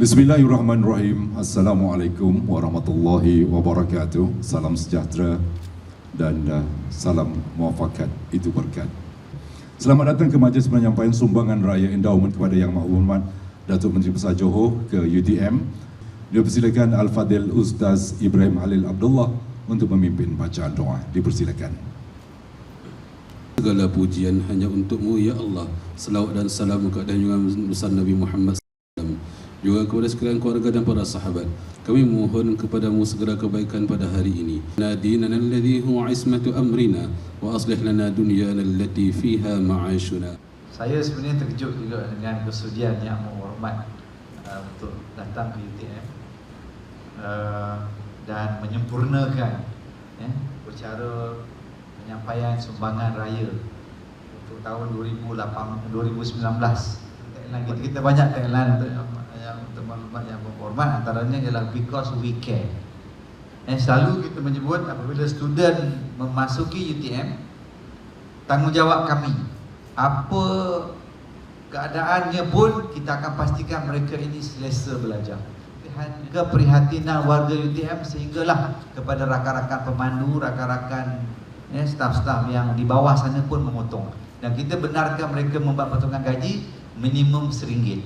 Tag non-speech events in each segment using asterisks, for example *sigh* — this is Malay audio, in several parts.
Bismillahirrahmanirrahim. Assalamualaikum warahmatullahi wabarakatuh. Salam sejahtera dan uh, salam muafakat itu berkat. Selamat datang ke majlis penyampaian sumbangan raya endowment kepada Yang Maha Hormat Datuk Menteri Besar Johor ke UTM. Dipersilakan Al-Fadil Ustaz Ibrahim Halil Abdullah untuk memimpin bacaan doa. Dipersilakan. Segala pujian hanya untukmu ya Allah. Salawat dan salam kepada junjungan besar Nabi Muhammad SAW Juga kepada sekalian keluarga dan para sahabat. Kami mohon kepadamu segala kebaikan pada hari ini. Nadinana alladhi huwa ismatu amrina Wa aslih lana dunyana allati fiha ma'ashuna. Saya sebenarnya terkejut juga dengan kesudian yang menghormat uh, untuk datang ke UTM uh, dan menyempurnakan ya, ucara penyampaian sumbangan raya untuk tahun 2008, 2019. Tagline kita, kita banyak tagline untuk yang untuk maklumat yang berhormat antaranya ialah because we care. Dan selalu kita menyebut apabila student memasuki UTM tanggungjawab kami apa keadaannya pun kita akan pastikan mereka ini selesa belajar keprihatinan warga UTM sehinggalah kepada rakan-rakan pemandu, rakan-rakan ya, staf-staf yang di bawah sana pun memotong. Dan kita benarkan mereka membuat potongan gaji minimum RM1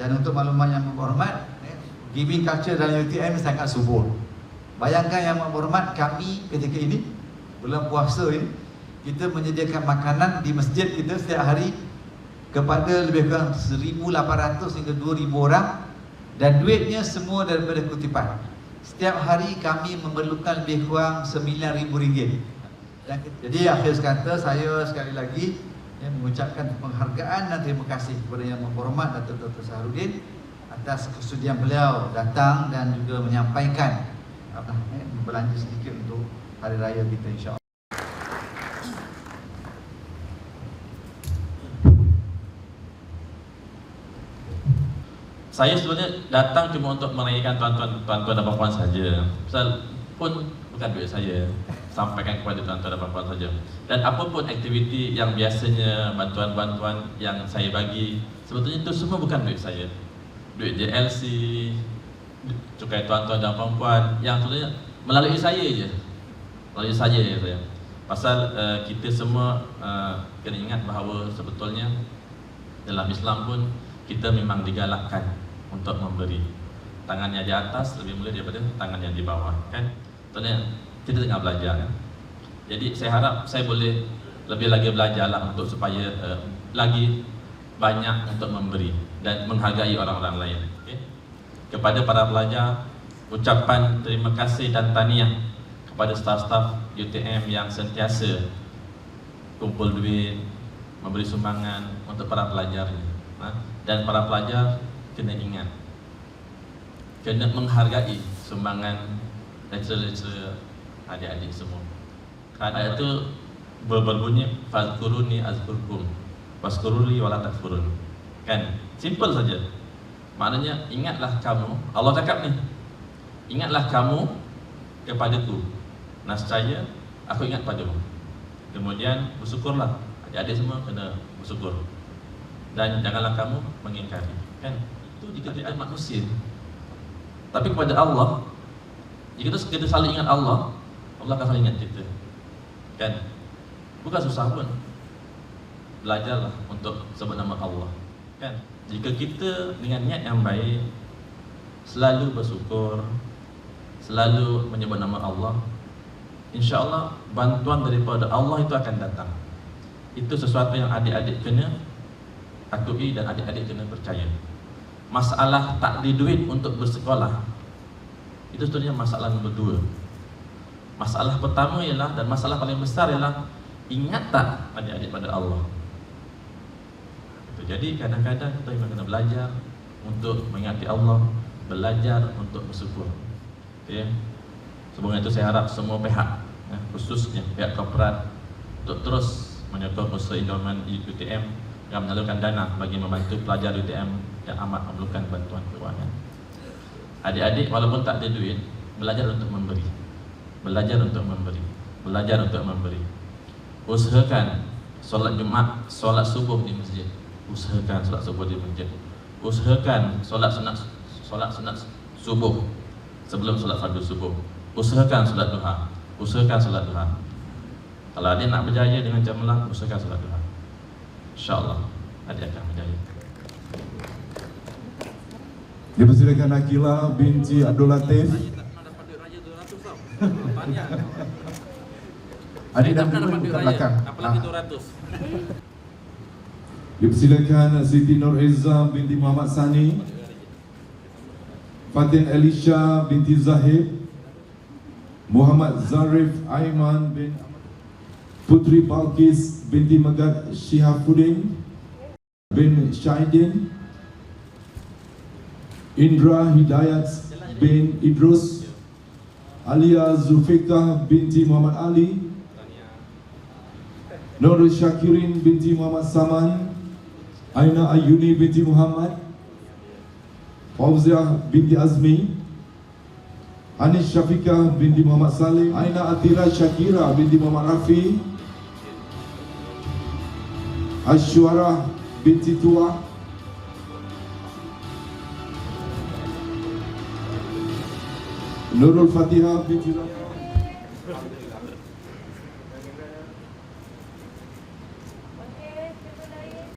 dan untuk maklumat yang berhormat ya, giving culture dalam UTM sangat subur. Bayangkan yang berhormat kami ketika ini bulan puasa ini kita menyediakan makanan di masjid kita setiap hari kepada lebih kurang 1,800 hingga 2,000 orang dan duitnya semua daripada kutipan. Setiap hari kami memerlukan lebih kurang RM9,000. Dan, jadi akhir sekata saya sekali lagi ya, mengucapkan penghargaan dan terima kasih kepada yang menghormat Datuk Dr. Saharudin atas kesudian beliau datang dan juga menyampaikan apa, ya, belanja sedikit untuk hari raya kita insya-Allah. Saya sebenarnya datang cuma untuk merayakan tuan-tuan tuan-tuan dan puan-puan saja. Pasal pun bukan duit saya. Sampaikan kepada tuan-tuan dan puan-puan saja. Dan apapun aktiviti yang biasanya bantuan-bantuan yang saya bagi, sebetulnya itu semua bukan duit saya. Duit JLC, cukai tuan-tuan dan puan-puan yang sebenarnya melalui saya je. Melalui saya je saya. Pasal uh, kita semua uh, kena ingat bahawa sebetulnya dalam Islam pun kita memang digalakkan untuk memberi tangannya di atas lebih mulia daripada tangan yang di bawah kan Contohnya kita tengah belajar kan? jadi saya harap saya boleh lebih lagi belajarlah untuk supaya uh, lagi banyak untuk memberi dan menghargai orang-orang lain okay? kepada para pelajar ucapan terima kasih dan tahniah kepada staf-staf UTM yang sentiasa kumpul duit memberi sumbangan untuk para pelajarnya ha? dan para pelajar kena ingat. Kena menghargai sumbangan lecturer-lecturer adik-adik semua. Ayat itu berbunyi fazkuruni azkurkum. Waskuruli wala takfurun. Kan? Simple saja. Maknanya ingatlah kamu Allah cakap ni ingatlah kamu kepadaku. Nascaya aku ingat padamu. Kemudian bersyukurlah. Adik-adik semua kena bersyukur. Dan janganlah kamu mengingkari. Kan itu tidak manusia. Tapi kepada Allah jika kita saling ingat Allah Allah akan saling ingat kita. Kan? Bukan susah pun. Belajarlah untuk sebut nama Allah. Kan? Jika kita dengan niat yang baik selalu bersyukur selalu menyebut nama Allah insya-Allah bantuan daripada Allah itu akan datang. Itu sesuatu yang adik-adik kena akui dan adik-adik kena percaya masalah tak ada duit untuk bersekolah. Itu sebenarnya masalah nombor dua. Masalah pertama ialah dan masalah paling besar ialah ingat tak adik-adik pada Allah? Jadi kadang-kadang kita memang kena belajar untuk mengingati Allah belajar untuk bersyukur. Okay. sebab itu saya harap semua pihak ya, khususnya pihak korporat untuk terus menyokong usaha endowment UTM yang menyalurkan dana bagi membantu pelajar UTM yang amat memerlukan bantuan keuangan. Adik-adik walaupun tak ada duit, belajar untuk memberi. Belajar untuk memberi. belajar untuk memberi. Usahakan solat Jumaat, solat subuh di masjid. Usahakan solat subuh di masjid. Usahakan solat sunat solat sunat subuh sebelum solat fardu subuh. Usahakan solat duha. Usahakan solat duha. Kalau adik nak berjaya dengan cemerlang, usahakan solat duha. InsyaAllah adik akan berjaya. Dipersilakan Akila binti Abdul Latif. *laughs* Adik dan dulu ke belakang. Ah. *laughs* Dipersilakan Siti Nur Izza binti Muhammad Sani. Fatin Elisha binti Zahid. Muhammad Zarif Aiman bin Putri Balkis binti Megat Syihafuddin bin Syahidin. Indra Hidayat bin Idrus Alia Zulfikah binti Muhammad Ali Nurul Syakirin binti Muhammad Saman Aina Ayuni binti Muhammad Fauziah binti Azmi Anis Syafiqah binti Muhammad Salim Aina Atira Syakira binti Muhammad Rafi Asywarah binti Tuah Nurul Fatihah binti Rafi